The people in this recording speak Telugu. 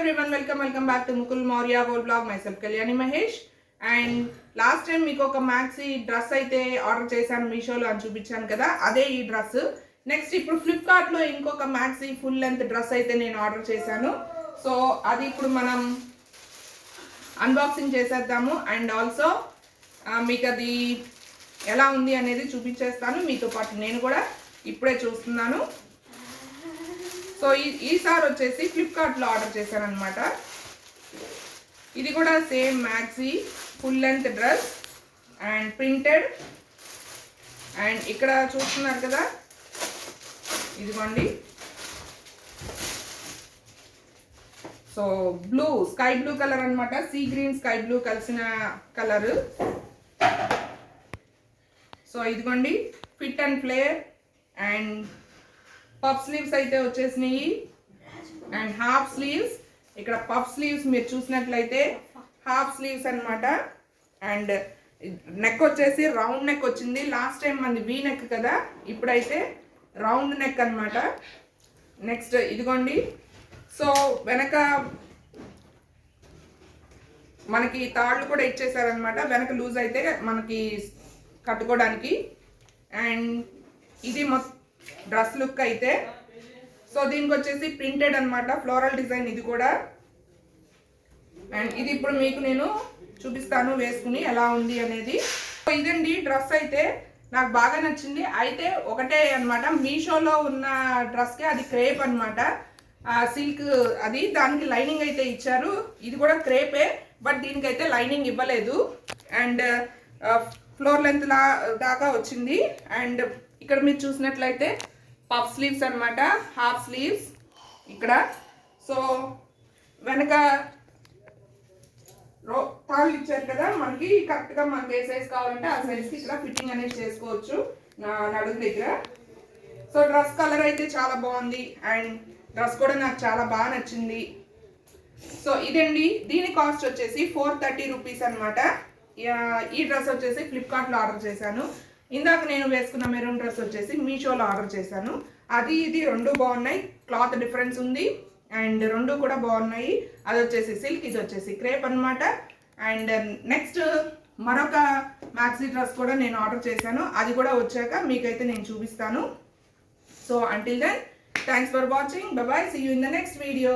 Everyone welcome welcome back to Mukul Maurya goal blog myself Kalyani Mahesh and last time మీకు ఒక మ్యాక్సీ డ్రెస్ అయితే ఆర్డర్ చేశాను మీషోలో అని చూపించాను కదా అదే ఈ డ్రెస్ నెక్స్ట్ ఇప్పుడు ఫ్లిప్కార్ట్లో ఇంకొక మ్యాక్సీ ఫుల్ లెంత్ డ్రెస్ అయితే నేను ఆర్డర్ చేశాను. సో అది ఇప్పుడు మనం అన్బాక్సింగ్ చేసేద్దాము. అండ్ ఆల్సో మీకు అది ఎలా ఉంది అనేది చూపించేస్తాను. మీతో పాటు నేను కూడా ఇప్పుడే చూస్తున్నాను. సో ఈ ఈసారి వచ్చేసి ఫ్లిప్కార్ట్లో ఆర్డర్ చేశాను అనమాట ఇది కూడా same maxi full length dress and printed. And ఇక్కడ చూస్తున్నారు కదా ఇదిగోండి. So blue sky blue colour అనమాట సీ గ్రీన్ స్కై బ్లూ కలిసిన కలర్. సో ఇదిగోండి fit and flare and puff sleeves అయితే వచ్చేసినాయి. అండ్ హాఫ్ స్లీవ్స్ ఇక్కడ పఫ్ స్లీవ్స్ మీరు చూసినట్లయితే హాఫ్ స్లీవ్స్ అనమాట అండ్ నెక్ వచ్చేసి రౌండ్ నెక్ వచ్చింది. లాస్ట్ టైం మనది వీ నెక్ కదా. ఇప్పుడైతే రౌండ్ నెక్ అనమాట నెక్స్ట్ ఇదిగోండి. సో వెనక మనకి తాళ్ళు కూడా ఇచ్చేసారనమాట వెనక లూజ్ అయితే మనకి కట్టుకోవడానికి. అండ్ ఇది మొత్తం డ్రెస్ లుక్ అయితే. సో దీనికి వచ్చేసి ప్రింటెడ్ అనమాట ఫ్లోరల్ డిజైన్ ఇది కూడా. అండ్ ఇది ఇప్పుడు మీకు నేను చూపిస్తాను వేసుకుని ఎలా ఉంది అనేది. సో ఇదండి డ్రెస్ అయితే. నాకు బాగా నచ్చింది. అయితే ఒకటే అనమాట మీషోలో ఉన్న డ్రెస్కే అది క్రేప్ అనమాట సిల్క్ అది దానికి లైనింగ్ అయితే ఇచ్చారు. ఇది కూడా క్రేపే బట్ దీనికైతే లైనింగ్ ఇవ్వలేదు. అండ్ ఫ్లోర్ లెంత్ లా దాకా వచ్చింది. అండ్ ఇక్కడ మీరు చూసినట్లయితే పఫ్ స్లీవ్స్ అనమాట హాఫ్ స్లీవ్స్ ఇక్కడ. సో వెనక రో తాళ్ళు ఇచ్చారు కదా మనకి కరెక్ట్గా మనకి ఏ సైజ్ కావాలంటే ఆ సైజ్కి ఇక్కడ ఫిట్టింగ్ అనేది చేసుకోవచ్చు నా నడుము దగ్గర. సో డ్రెస్ కలర్ అయితే చాలా బాగుంది. అండ్ డ్రెస్ కూడా నాకు చాలా బాగా నచ్చింది. సో ఇదండి. దీని కాస్ట్ వచ్చేసి ఫోర్ థర్టీ రూపీస్ అనమాట ఈ డ్రెస్ వచ్చేసి ఫ్లిప్కార్ట్లో ఆర్డర్ చేశాను. ఇందాక నేను వేసుకున్న మెరూన్ డ్రెస్ వచ్చేసి మీషోలో ఆర్డర్ చేశాను. అది ఇది రెండు బాగున్నాయి. క్లాత్ డిఫరెన్స్ ఉంది. అండ్ రెండు కూడా బాగున్నాయి. అది వచ్చేసి సిల్క్ ఇది వచ్చేసి క్రేప్ అన్నమాట. అండ్ నెక్స్ట్ మరొక మ్యాక్సీ డ్రెస్ కూడా నేను ఆర్డర్ చేశాను. అది కూడా వచ్చాక మీకైతే నేను చూపిస్తాను. So until then thanks for watching bye see you in the next video